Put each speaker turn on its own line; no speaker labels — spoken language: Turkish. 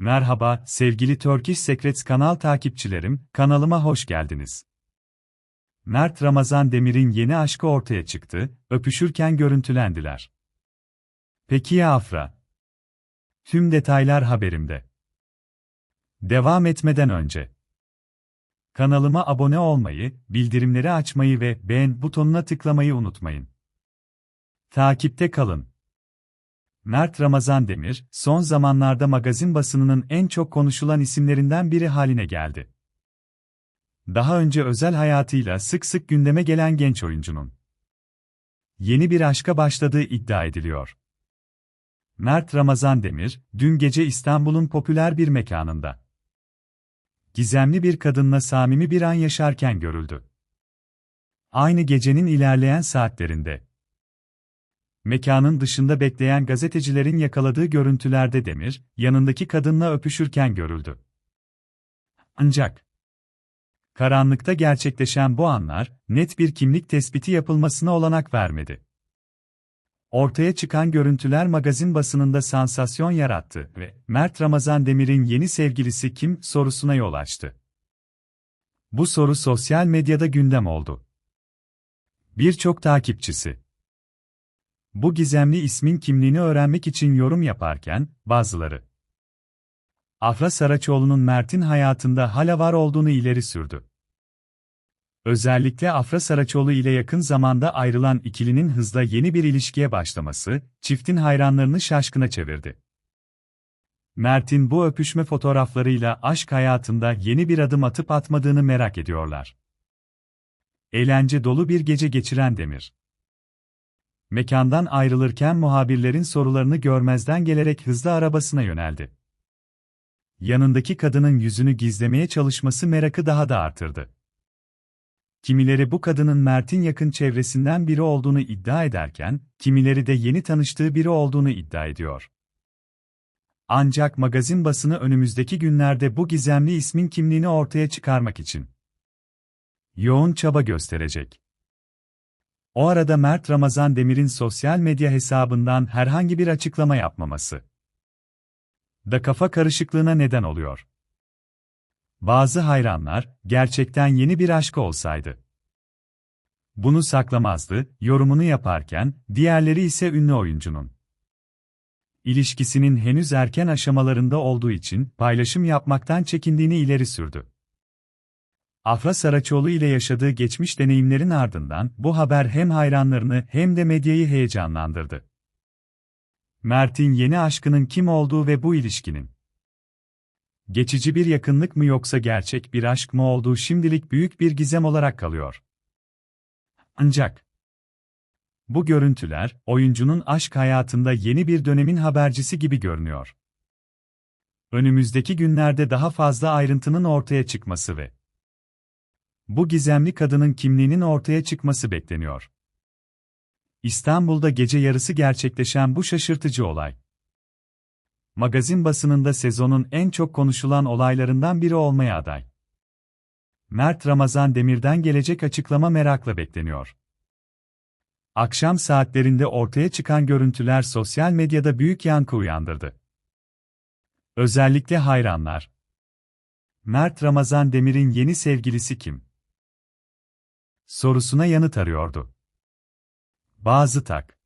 Merhaba, sevgili Turkish Secrets kanal takipçilerim, kanalıma hoş geldiniz. Mert Ramazan Demir'in yeni aşkı ortaya çıktı, öpüşürken görüntülendiler. Peki ya Afra? Tüm detaylar haberimde. Devam etmeden önce kanalıma abone olmayı, bildirimleri açmayı ve beğen butonuna tıklamayı unutmayın. Takipte kalın. Mert Ramazan Demir, son zamanlarda magazin basınının en çok konuşulan isimlerinden biri haline geldi. Daha önce özel hayatıyla sık sık gündeme gelen genç oyuncunun yeni bir aşka başladığı iddia ediliyor. Mert Ramazan Demir, dün gece İstanbul'un popüler bir mekanında gizemli bir kadınla samimi bir an yaşarken görüldü. Aynı gecenin ilerleyen saatlerinde mekanın dışında bekleyen gazetecilerin yakaladığı görüntülerde Demir, yanındaki kadınla öpüşürken görüldü. Ancak karanlıkta gerçekleşen bu anlar, net bir kimlik tespiti yapılmasına olanak vermedi. Ortaya çıkan görüntüler magazin basınında sansasyon yarattı ve Mert Ramazan Demir'in yeni sevgilisi kim sorusuna yol açtı. Bu soru sosyal medyada gündem oldu. Birçok takipçisi bu gizemli ismin kimliğini öğrenmek için yorum yaparken, bazıları Afra Saraçoğlu'nun Mert'in hayatında hala var olduğunu ileri sürdü. Özellikle Afra Saraçoğlu ile yakın zamanda ayrılan ikilinin hızla yeni bir ilişkiye başlaması, çiftin hayranlarını şaşkına çevirdi. Mert'in bu öpüşme fotoğraflarıyla aşk hayatında yeni bir adım atıp atmadığını merak ediyorlar. Eğlence dolu bir gece geçiren Demir. Mekandan ayrılırken muhabirlerin sorularını görmezden gelerek hızlı arabasına yöneldi. Yanındaki kadının yüzünü gizlemeye çalışması merakı daha da artırdı. Kimileri bu kadının Mert'in yakın çevresinden biri olduğunu iddia ederken, kimileri de yeni tanıştığı biri olduğunu iddia ediyor. Ancak magazin basını önümüzdeki günlerde bu gizemli ismin kimliğini ortaya çıkarmak için yoğun çaba gösterecek. O arada Mert Ramazan Demir'in sosyal medya hesabından herhangi bir açıklama yapmaması da kafa karışıklığına neden oluyor. Bazı hayranlar, gerçekten yeni bir aşk olsaydı. Bunu saklamazdı, yorumunu yaparken, diğerleri ise ünlü oyuncunun. İlişkisinin henüz erken aşamalarında olduğu için paylaşım yapmaktan çekindiğini ileri sürdü. Afra Saraçoğlu ile yaşadığı geçmiş deneyimlerin ardından bu haber hem hayranlarını hem de medyayı heyecanlandırdı. Mert'in yeni aşkının kim olduğu ve bu ilişkinin geçici bir yakınlık mı yoksa gerçek bir aşk mı olduğu şimdilik büyük bir gizem olarak kalıyor. Ancak bu görüntüler oyuncunun aşk hayatında yeni bir dönemin habercisi gibi görünüyor. Önümüzdeki günlerde daha fazla ayrıntının ortaya çıkması ve bu gizemli kadının kimliğinin ortaya çıkması bekleniyor. İstanbul'da gece yarısı gerçekleşen bu şaşırtıcı olay. Magazin basınında sezonun en çok konuşulan olaylarından biri olmaya aday. Mert Ramazan Demir'den gelecek açıklama merakla bekleniyor. Akşam saatlerinde ortaya çıkan görüntüler sosyal medyada büyük yankı uyandırdı. Özellikle hayranlar. Mert Ramazan Demir'in yeni sevgilisi kim? Sorusuna yanıt arıyordu. Bazı tak